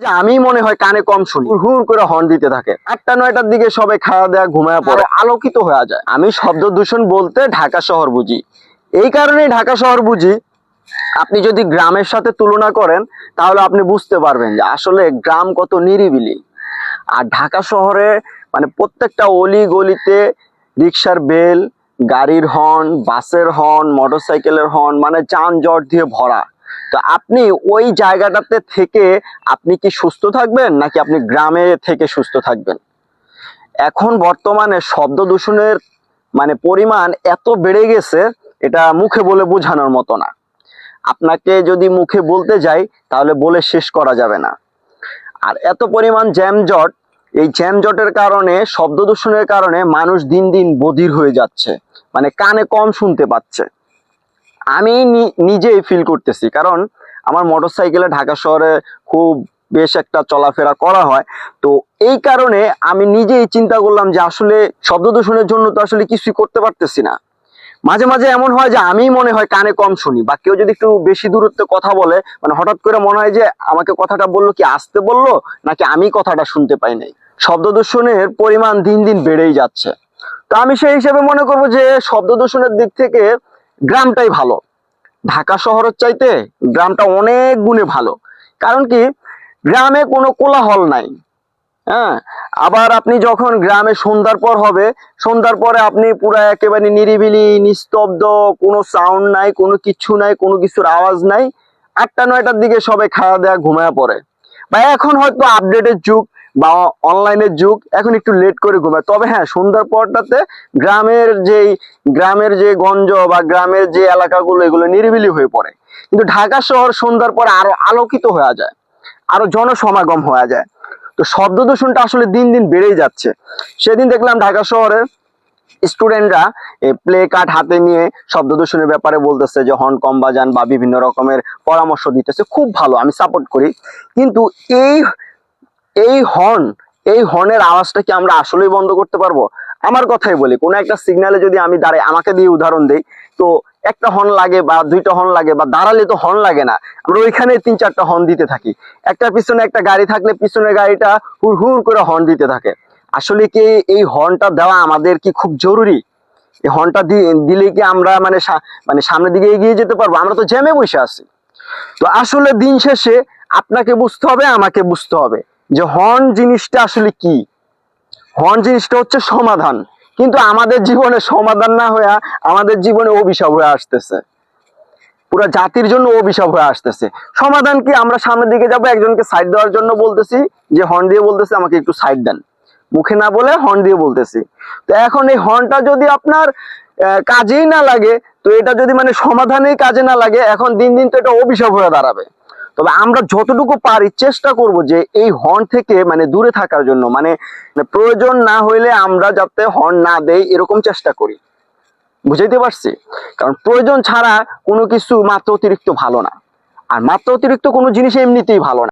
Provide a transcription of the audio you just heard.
যে আমি মনে হয় কানে কম শুনি। হুর করে হর্ন দিতে থাকে। আটটা নয়টার দিকে সবাই খাওয়া দাওয়া ঘুমায় পড়ে আলোকিত হয়ে যায়। আমি শব্দ দূষণ বলতে ঢাকা শহর বুঝি। এই কারণেই ঢাকা শহর বুঝি আপনি যদি গ্রামের সাথে তুলনা করেন তাহলে আপনি বুঝতে পারবেন যে আসলে গ্রাম কত নিরিবিলি। আর ঢাকা শহরে মানে প্রত্যেকটা অলি গলিতে রিক্সার বেল গাড়ির হর্ন বাসের হর্ন মোটরসাইকেলের হর্ন মানে যানজট দিয়ে ভরা। তো আপনি ওই জায়গাটাতে থেকে আপনি কি সুস্থ থাকবেন, নাকি আপনি গ্রামে থেকে সুস্থ থাকবেন? এখন বর্তমানে শব্দ দূষণের মানে পরিমাণ এত বেড়ে গেছে, এটা মুখে বলে বোঝানোর মতো না। আপনাকে যদি মুখে বলতে যাই, তাহলে বলে শেষ করা যাবে না। আর এত পরিমাণ জ্যামজট, এই জ্যামজটের কারণে, শব্দ দূষণের কারণে মানুষ দিন দিন বধির হয়ে যাচ্ছে। মানে কানে কম শুনতে পাচ্ছে। আমি নিজেই ফিল করতেছি। কারণ আমার মোটর সাইকেলে ঢাকা শহরে খুব বেশ একটা চলাফেরা করা হয়। তো এই কারণে আমি নিজেই চিন্তা করলাম যে আসলে শব্দ দূষণের জন্য তো আসলে কিছুই করতে পারতেছি না। মাঝে মাঝে এমন হয় যে আমি মনে হয় কানে কম শুনি বা কেউ যদি একটু বেশি দূরত্বে কথা বলে মানে হঠাৎ করে মনে হয় যে আমাকে কথাটা বলল কি আসতে বলল, নাকি আমি কথাটা শুনতে পাই নাই। শব্দ দূষণের পরিমাণ দিন দিন বেড়েই যাচ্ছে। তো আমি সেই হিসেবে মনে করব যে শব্দ দূষণের দিক থেকে গ্রামটাই ভালো। ঢাকা শহরের চাইতে গ্রামটা অনেক গুণে ভালো। কারণ কি? গ্রামে কোনো কোলাহল নাই। হ্যাঁ? আবার আপনি যখন গ্রামে সন্ধ্যার পর হবে, সন্ধ্যার পরে আপনি পুরা একেবারে নিরিবিলি, নিস্তব্ধ, কোনো সাউন্ড নাই, কোনো কিছু নাই, কোনো কিছুর আওয়াজ নাই। আটটা, নয়টার দিকে সবাই খাওয়া দাওয়া ঘুমায় পড়ে। বা এখন হয়তো আপডেটের যুগ। বা অনলাইনের যুগ, এখন একটু লেট করে ঘুমায়। তবে হ্যাঁ সন্ধ্যার পরটাতে গ্রামের যেই, গ্রামের যে গঞ্জ বা গ্রামের যে এলাকাগুলো, এগুলো নিরিবিলি হয়ে পড়ে। কিন্তু ঢাকা শহর সন্ধ্যার পরে আরও আলোকিত হয়ে যায়, আরও জনসমাগম হয়ে যায়। তো শব্দ দূষণটা আসলে দিন দিন বেড়েই যাচ্ছে। সেদিন দেখলাম ঢাকা শহরে স্টুডেন্টরা প্লে কার্ড হাতে নিয়ে শব্দ দূষণের ব্যাপারে বলতেছে যে, হর্ন কম বাজান বা বিভিন্ন রকমের পরামর্শ দিতেছে। খুব ভালো, আমি সাপোর্ট করি। কিন্তু এই এই হর্ন এই হর্নের আওয়াজটা কি আমরা আসলেই বন্ধ করতে পারব? আমার কথাই বলি, কোনো একটা সিগনালে যদি আমি দাঁড়াই, আমাকে দিয়ে উদাহরণ দেই, তো একটা হর্ন লাগে বা দুইটা হর্ন লাগে বা দাঁড়ালে তো হর্ন লাগে না, আমরা ওইখানে তিন চারটা হর্ন দিতে থাকি। একটা পিছনে একটা গাড়ি থাকলে পিছনের গাড়িটা হুর হুর করে হর্ন দিতে থাকে। আসলে কি এই হর্নটা দেওয়া আমাদের কি খুব জরুরি? এই হর্নটা দিলে কি আমরা মানে মানে সামনের দিকে এগিয়ে যেতে পারব? আমরা তো জ্যামে বসে আছি। তো আসলে দিন শেষে আপনাকে বুঝতে হবে, আমাকে বুঝতে হবে। যে হর্ন জিনিসটা আসলে কি? হর্ন জিনিসটা হচ্ছে সমাধান। কিন্তু আমাদের জীবনে সমাধান না হয়ে আমাদের জীবনে অভিশাপ হয়ে আসতেছে। পুরো জাতির জন্য অভিশাপ হয়ে আসতেছে। সমাধান কি? আমরা সামনের দিকে যাব, একজনকে সাইড দেওয়ার জন্য বলতেছি, যে হর্ন দিয়ে বলতেছে, আমাকে একটু সাইড দেন। মুখে না বলে হর্ন দিয়ে বলতেছি। তো এখন এই হর্নটা যদি আপনার কাজেই না লাগে, তো এটা যদি মানে সমাধানেই কাজে না লাগে, এখন দিন দিন তো এটা অভিশাপ হয়ে দাঁড়াবে। তবে আমরা যতটুকু পারি চেষ্টা করব যে এই হর্ন থেকে মানে দূরে থাকার জন্য মানে প্রয়োজন না হইলে আমরা যাতে হর্ন না দেই এরকম চেষ্টা করি। বুঝাইতে পারছি? কারণ প্রয়োজন ছাড়া কোনো কিছু মাত্র অতিরিক্ত ভালো না। আর মাত্র অতিরিক্ত কোনো জিনিস এমনিতেই ভালো না।